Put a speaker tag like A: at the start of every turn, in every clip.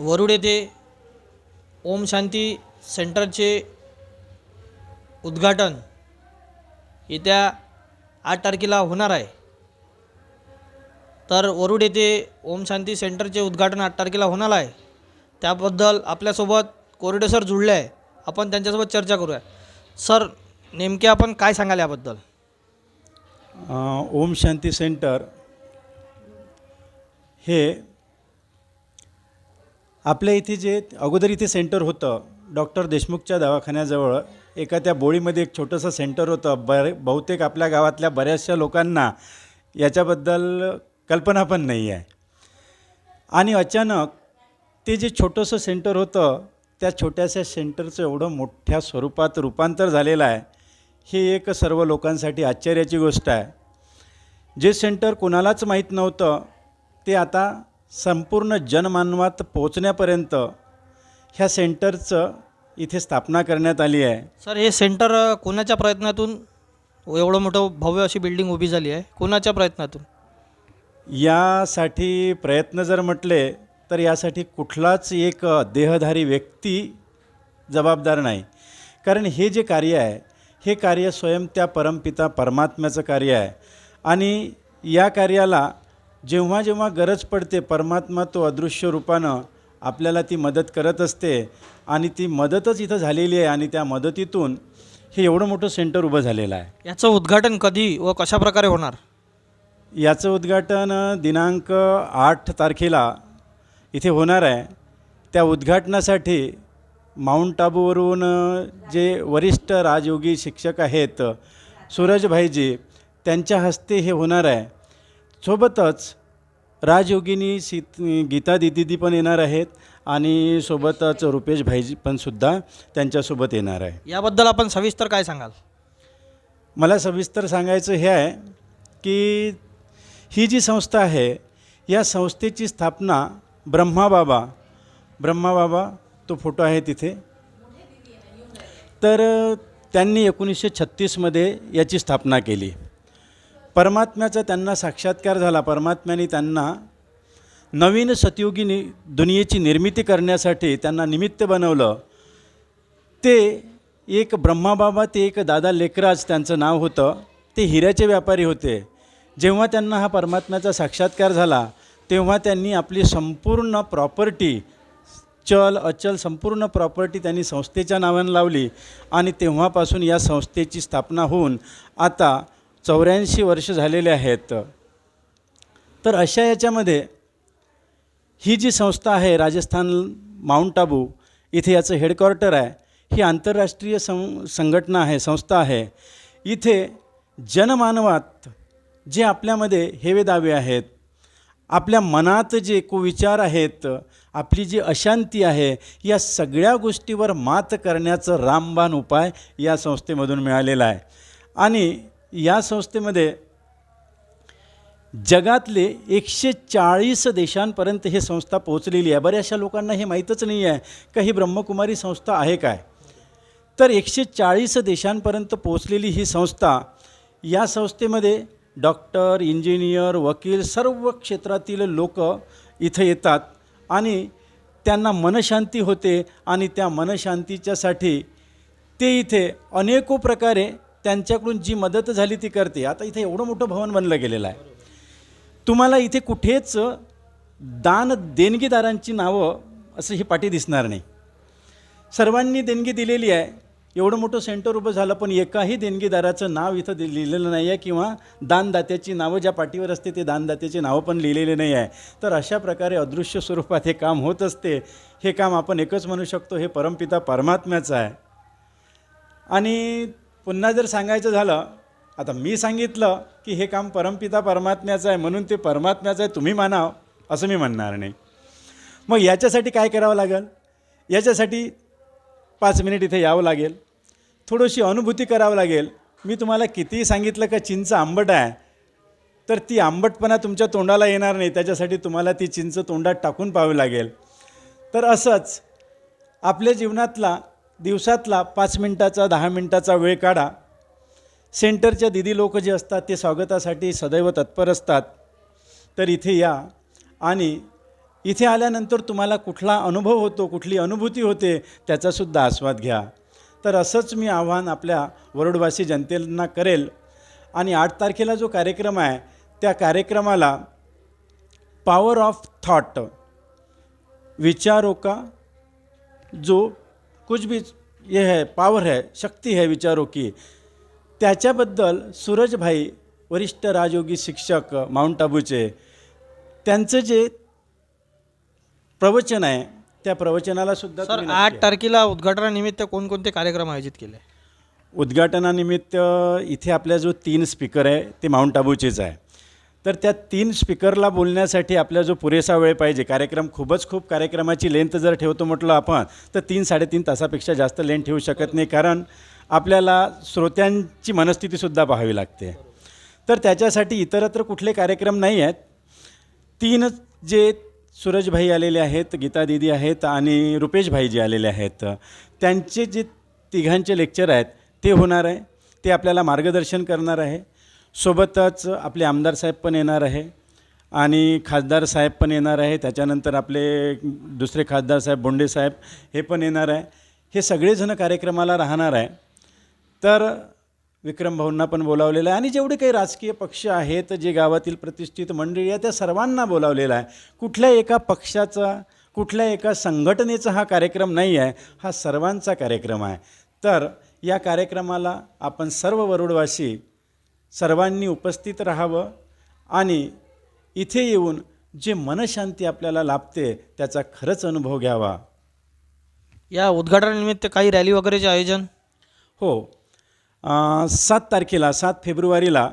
A: वरुड येथे ओम शांती सेंटरचे उद्घाटन येत्या आठ तारखेला होणार आहे. तर वरुड येथे ओम शांती सेंटरचे उद्घाटन आठ तारखेला होणार आहे. त्याबद्दल आपल्यासोबत कोरडे सर जुळले आहे. आपण त्यांच्यासोबत चर्चा करूया. सर नेमके आपण काय सांगाल याबद्दल?
B: ओम शांती सेंटर हे आपल्या इथे जे अगोदर इथे सेंटर होतं डॉक्टर देशमुखच्या दवाखान्याजवळ एका त्या बोळीमध्ये एक छोटंसं सेंटर होतं. बरे बहुतेक आपल्या गावातल्या बऱ्याचशा लोकांना याच्याबद्दल कल्पना पण नाही आहे. आणि अचानक ते जे छोटंसं सेंटर होतं त्या छोट्याशा सेंटरचं एवढं मोठ्या स्वरूपात रूपांतर झालेलं आहे हे एक सर्व लोकांसाठी आश्चर्याची गोष्ट आहे. जे सेंटर कोणालाच माहीत नव्हतं ते आता संपूर्ण जनमानवात पोचण्यापर्यंत ह्या सेंटरचं इथे स्थापना करण्यात आली आहे.
A: सर हे सेंटर कोणाच्या प्रयत्नातून एवढं मोठं भव्य अशी बिल्डिंग उभी झाली आहे? कोणाच्या प्रयत्नातून?
B: यासाठी प्रयत्न जर म्हटले तर यासाठी कुठलाच एक देहधारी व्यक्ती जबाबदार नाही. कारण हे जे कार्य आहे हे कार्य स्वयं त्या परमपिता परमात्म्याचं कार्य आहे. आणि या कार्याला जेव्हा जेव्हा गरज पडते परमात्मा तो अदृश्य रूपानं आपल्याला ती मदत करत असते आणि ती मदतच इथं झालेली आहे आणि त्या मदतीतून हे एवढं मोठं सेंटर उभं झालेलं आहे.
A: याचं उद्घाटन कधी व कशा प्रकारे होणार?
B: याचं उद्घाटन दिनांक आठ तारखेला इथे होणार आहे. त्या उद्घाटनासाठी माऊंट आबूवरून जे वरिष्ठ राजयोगी शिक्षक आहेत सूरजभाईजी त्यांच्या हस्ते हे होणार आहे. सोबतच राजयोगिनी सीत गीता दिदी पण येणार आहेत आणि सोबतच रुपेश भाईजी पण सुद्धा त्यांच्यासोबत येणार आहे.
A: याबद्दल आपण सविस्तर काय सांगाल?
B: मला सविस्तर सांगायचं हे आहे की ही जी संस्था आहे या संस्थेची स्थापना ब्रह्माबाबा ब्रह्माबाबा तो फोटो आहे तिथे. तर त्यांनी एकोणीसशे छत्तीसमध्ये याची स्थापना केली. परमात्म्याचा त्यांना साक्षात्कार झाला. परमात्म्याने त्यांना नवीन सतयुगी नि दुनियेची निर्मिती करण्यासाठी त्यांना निमित्त बनवलं. ते एक ब्रह्माबाबा ते एक दादा लेकराज त्यांचं नाव होतं. ते हिऱ्याचे व्यापारी होते. जेव्हा त्यांना हा परमात्म्याचा साक्षात्कार झाला तेव्हा त्यांनी आपली संपूर्ण प्रॉपर्टी चल अचल संपूर्ण प्रॉपर्टी त्यांनी संस्थेच्या नावानं लावली आणि तेव्हापासून या संस्थेची स्थापना होऊन आता चौऱ्याऐंशी वर्ष झालेले आहेत. तर अशा याच्यामध्ये ही जी संस्था आहे राजस्थान माउंट आबू इथे याचं हेडक्वार्टर आहे. ही आंतरराष्ट्रीय सं संघटना आहे संस्था आहे. इथे जनमानवात जे आपल्यामध्ये हेवे दावे आहेत आपल्या मनात जे कुविचार आहेत आपली जी अशांती आहे या सगळ्या गोष्टीवर मात करण्याचं रामबाण उपाय या संस्थेमधून मिळालेला आहे. आणि या संस्थेमध्ये जगातले एकशे चाळीस देशांपर्यंत ही संस्था पोहोचलेली आहे. बऱ्याचशा लोकांना हे माहीतच नाही आहे का ही ब्रह्मकुमारी संस्था आहे काय? तर एकशे चाळीस देशांपर्यंत पोहोचलेली ही संस्था या संस्थेमध्ये डॉक्टर इंजिनियर वकील सर्व क्षेत्रातील लोक इथं येतात आणि त्यांना मनशांती होते आणि त्या मनशांतीच्यासाठी ते इथे अनेको प्रकारे त्यांच्याकडून जी मदत झाली ती करते. आता इथे एवढं मोठं भवन बनलं गेलेलं आहे. तुम्हाला इथे कुठेच दान देणगीदारांची नावं असं ही पाठी दिसणार नाही. सर्वांनी देणगी दिलेली आहे. एवढं मोठं सेंटर उभं झालं पण एकाही देणगीदाराचं नाव इथं दि लिहिलेलं नाही आहे किंवा दानदात्याची नावं ज्या पाठीवर असते ते दानदात्याची नावं पण लिहिलेले नाही आहे. तर अशा प्रकारे अदृश्य स्वरूपात हे काम होत असते. हे काम आपण एकच म्हणू शकतो हे परमपिता परमात्म्याचं आहे. आणि पुन्हा जर सांगायचं झालं आता मी सांगितलं की हे काम परमपिता परमात्म्याचं आहे म्हणून ते परमात्म्याचं आहे तुम्ही मानाव असं मी म्हणणार नाही. मग याच्यासाठी काय करावं लागेल? याच्यासाठी पाच मिनिट इथे यावं लागेल. थोडीशी अनुभूती करावं लागेल. मी तुम्हाला कितीही सांगितलं का चिंच आंबट आहे तर ती आंबटपणा तुमच्या तोंडाला येणार नाही. त्याच्यासाठी तुम्हाला ती चिंच तोंडात टाकून पाहावी लागेल. तर असंच आपल्या जीवनातला दिवसातला पाच मिनटाचा दहा मिनटाचा वेळ काढा. सेंटरच्या दिदी लोक जे असतात ते स्वागतासाठी सदैव तत्पर असतात. तर इथे या. आणि इथे आल्यानंतर तुम्हाला कुठला अनुभव होतो कुठली अनुभूती होते त्याचासुद्धा आस्वाद घ्या. तर असंच मी आव्हान आपल्या वरुडवासी जनतेला करेल. आणि आठ तारखेला जो कार्यक्रम आहे त्या कार्यक्रमाला पॉवर ऑफ थॉट विचारों का जो कुछ भी ये है पावर है शक्ती है विचारों की। त्याच्याबद्दल सूरजभाई वरिष्ठ राजयोगी शिक्षक माउंट आबूचे त्यांचं जे प्रवचन आहे त्या प्रवचनाला सुद्धा
A: सर आठ तारखेला उद्घाटनानिमित्त कोणकोणते कार्यक्रम आयोजित केले?
B: उद्घाटनानिमित्त इथे आपल्या जो तीन स्पीकर आहे ते माउंट आबूचेच आहे. तर त्या तीन स्पीकरला बोलण्यासाठी आपला जो पुरेसा वेळ पाहिजे कार्यक्रम खूपच खूप कार्यक्रमाची लेंथ जर ठेवतो म्हटलं आपण तर तीन साडेतीन तासापेक्षा जास्त लेंथ ठेवू शकत नाही. कारण आपल्याला श्रोत्यांची मनस्थितीसुद्धा पाहावी लागते. तर त्याच्यासाठी इतरत्र कुठले कार्यक्रम नाही आहेत. तीन जे सूरजभाई आलेले आहेत गीता दिदी आहेत आणि रुपेशभाई जे आलेले आहेत त्यांचे जे तिघांचे लेक्चर आहेत ते होणार आहे. ते आपल्याला मार्गदर्शन करणार आहे. सोबतच आपले आमदार साहेब पण येणार आहे आणि खासदार साहेब पण येणार आहे. त्याच्यानंतर आपले दुसरे खासदार साहेब बोंडे साहेब हे पण येणार आहे. हे सगळेजण कार्यक्रमाला राहणार आहे. तर विक्रम भाऊंना पण बोलावलेलं आहे. आणि जेवढे काही राजकीय पक्ष आहेत जे गावातील प्रतिष्ठित मंडळी आहे त्या सर्वांना बोलावलेलं आहे. कुठल्या एका पक्षाचा कुठल्या एका संघटनेचा हा कार्यक्रम नाही आहे. हा सर्वांचा कार्यक्रम आहे. तर या कार्यक्रमाला आपण सर्व वरुडवासी सर्वांनी उपस्थित राहावं आणि इथे येऊन जे मनशांती आपल्याला लाभते त्याचा खरंच अनुभव घ्यावा.
A: या उद्घाटनानिमित्त काही रॅली वगैरेचे आयोजन?
B: हो. सात तारखेला सात फेब्रुवारीला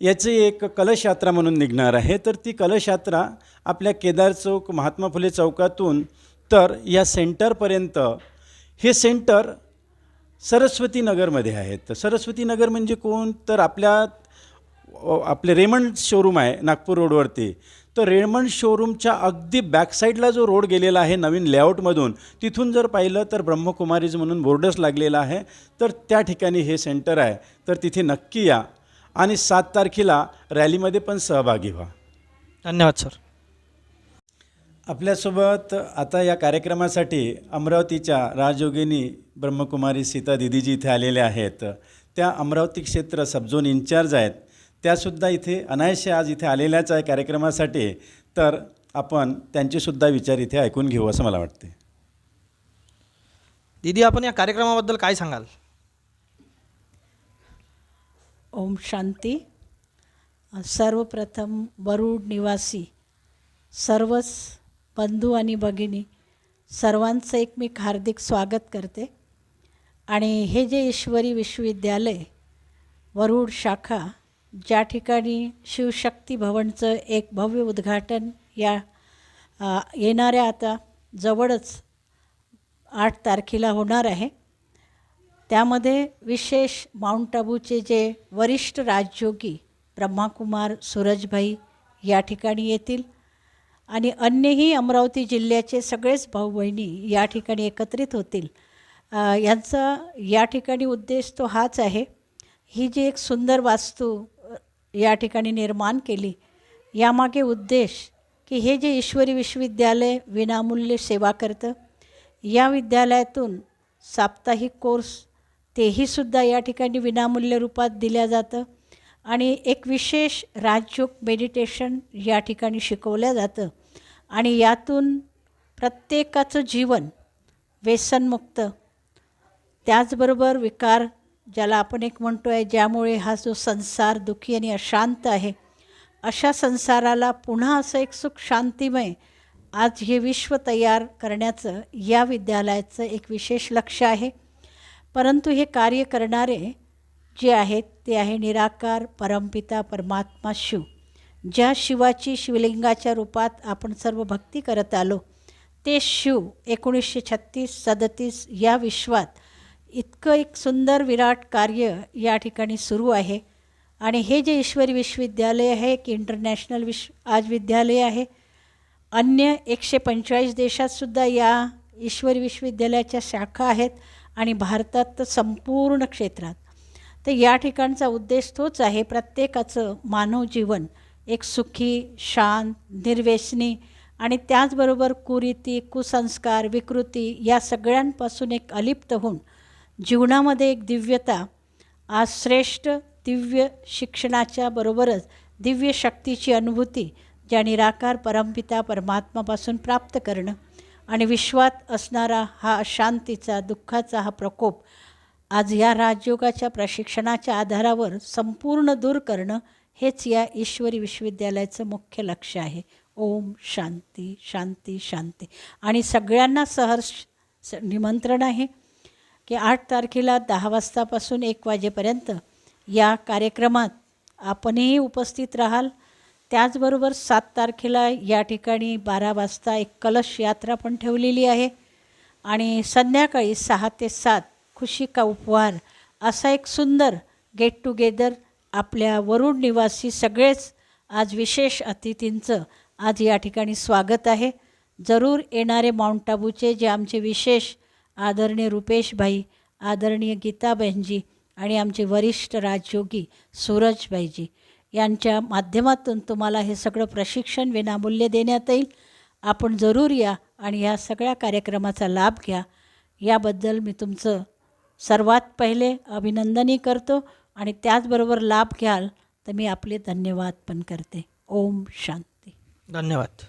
B: याची एक कलश यात्रा म्हणून निघणार आहे. तर ती कलश यात्रा आपल्या केदार चौक महात्मा फुले चौकातून तर या सेंटरपर्यंत. हे सेंटर सरस्वती नगरमध्ये आहेत. तर सरस्वती नगर म्हणजे कोण? तर आपल्या आपले रेमंड शोरूम आहे नागपूर रोडवरती. तर रेमंड शोरूमच्या अगदी बॅकसाईडला जो रोड गेलेला आहे नवीन लेआउटमधून तिथून जर पाहिलं तर ब्रह्मकुमारीज म्हणून बोर्डच लागलेला आहे. तर त्या ठिकाणी हे सेंटर आहे. तर तिथे नक्की या आणि सात तारखेला रॅलीमध्ये पण सहभागी व्हा.
A: धन्यवाद सर.
B: आपल्यासोबत आता या कार्यक्रमासाठी अमरावतीच्या राजयोगिनी ब्रह्मकुमारी सीता दिदीजी इथे आलेले आहेत. त्या अमरावती क्षेत्र सबझोन इन्चार्ज आहेत. त्यासुद्धा इथे अनायसे आज इथे आलेल्याच आहे कार्यक्रमासाठी. तर आपण त्यांचेसुद्धा विचार इथे ऐकून घेऊ असं मला वाटते
A: दीदी आपण या कार्यक्रमाबद्दल काय सांगाल?
C: ओम शांती. सर्वप्रथम वरुड निवासी सर्वच बंधू आणि भगिनी सर्वांचं एक मी हार्दिक स्वागत करते. आणि हे जे ईश्वरी विश्वविद्यालय वरुड शाखा ज्या ठिकाणी शिवशक्ती भवनचं एक भव्य उद्घाटन या येणाऱ्या आता जवळच आठ तारखेला होणार आहे. त्यामध्ये विशेष माउंट आबूचे जे वरिष्ठ राजयोगी ब्रह्माकुमार सूरजभाई या ठिकाणी येतील. आणि अन्यही अमरावती जिल्ह्याचे सगळेच भाऊ बहिणी या ठिकाणी एकत्रित होतील. यांचा या ठिकाणी उद्देश तो हाच आहे. ही जी एक सुंदर वास्तू या ठिकाणी निर्माण केली यामागे उद्देश की हे जे ईश्वरी विश्वविद्यालय विनामूल्य सेवा करतं या विद्यालयातून साप्ताहिक कोर्स तेही सुद्धा या ठिकाणी विनामूल्य रूपात दिल्या जातं आणि एक विशेष राजयोग मेडिटेशन या ठिकाणी शिकवलं जातं. आणि यातून प्रत्येकाचं जीवन व्यसनमुक्त. त्याचबरोबर विकार ज्याला आपण एक म्हणतो आहे ज्यामुळे हा जो संसार दुःखी आणि अशांत आहे अशा संसाराला पुन्हा असं एक सुख शांतिमय आज हे विश्व तयार करण्याचं या विद्यालयाचं एक विशेष लक्ष आहे. परंतु हे कार्य करणारे जे आहेत ते आहे निराकार परमपिता परमात्मा शिव. ज्या शिवाची शिवलिंगाच्या रूपात आपण सर्व भक्ती करत आलो ते शिव एकोणीसशे छत्तीस सदतीस या विश्वात इतकं एक सुंदर विराट कार्य या ठिकाणी सुरू आहे. आणि हे जे ईश्वरी विश्वविद्यालय आहे एक इंटरनॅशनल विश्व आज विद्यालय आहे. अन्य एकशे पंचेचाळीस देशातसुद्धा या ईश्वरी विश्वविद्यालयाच्या शाखा आहेत आणि भारतात तर संपूर्ण क्षेत्रात. तर या ठिकाणचा उद्देश तोच आहे प्रत्येकाचं मानव जीवन एक सुखी शांत निर्वेशनी आणि त्याचबरोबर कुरीती कुसंस्कार विकृती या सगळ्यांपासून एक अलिप्त होऊन जीवनामध्ये एक दिव्यता आज श्रेष्ठ दिव्य शिक्षणाच्या बरोबरच दिव्य शक्तीची अनुभूती ज्या निराकार परमपिता परमात्मापासून प्राप्त करणं आणि विश्वात असणारा हा अशांतीचा दुःखाचा हा प्रकोप आज या राजयोगाच्या प्रशिक्षणाच्या आधारावर संपूर्ण दूर करणं हेच या ईश्वरी विश्वविद्यालयाचं मुख्य लक्ष आहे. ओम शांती शांती शांती. आणि सगळ्यांना सहर्ष स- निमंत्रण आहे की आठ तारखेला दहा वाजतापासून एक वाजेपर्यंत या कार्यक्रमात आपणही उपस्थित राहाल. त्याचबरोबर सात तारखेला या ठिकाणी बारा वाजता एक कलश यात्रा पण ठेवलेली आहे. आणि संध्याकाळी सहा ते सात खुशी का उपहार असा एक सुंदर गेट टुगेदर आपल्या वरुड निवासी सगळेच आज विशेष अतिथींचं आज या ठिकाणी स्वागत आहे. जरूर येणारे माउंट आबूचे जे आमचे विशेष आदरणीय रुपेशभाई आदरणीय गीताबेनजी आणि आमचे वरिष्ठ राजयोगी सूरजबाईजी यांच्या माध्यमातून तुम्हाला हे सगळं प्रशिक्षण विनामूल्य देण्यात येईल. आपण जरूर या आणि या सगळ्या कार्यक्रमाचा लाभ घ्या. याबद्दल मी तुमचं सर्वात पहिले अभिनंदनही करतो. आणि त्याचबरोबर लाभ घ्याल तर मी आपले धन्यवाद पण करते. ओम शांती.
A: धन्यवाद.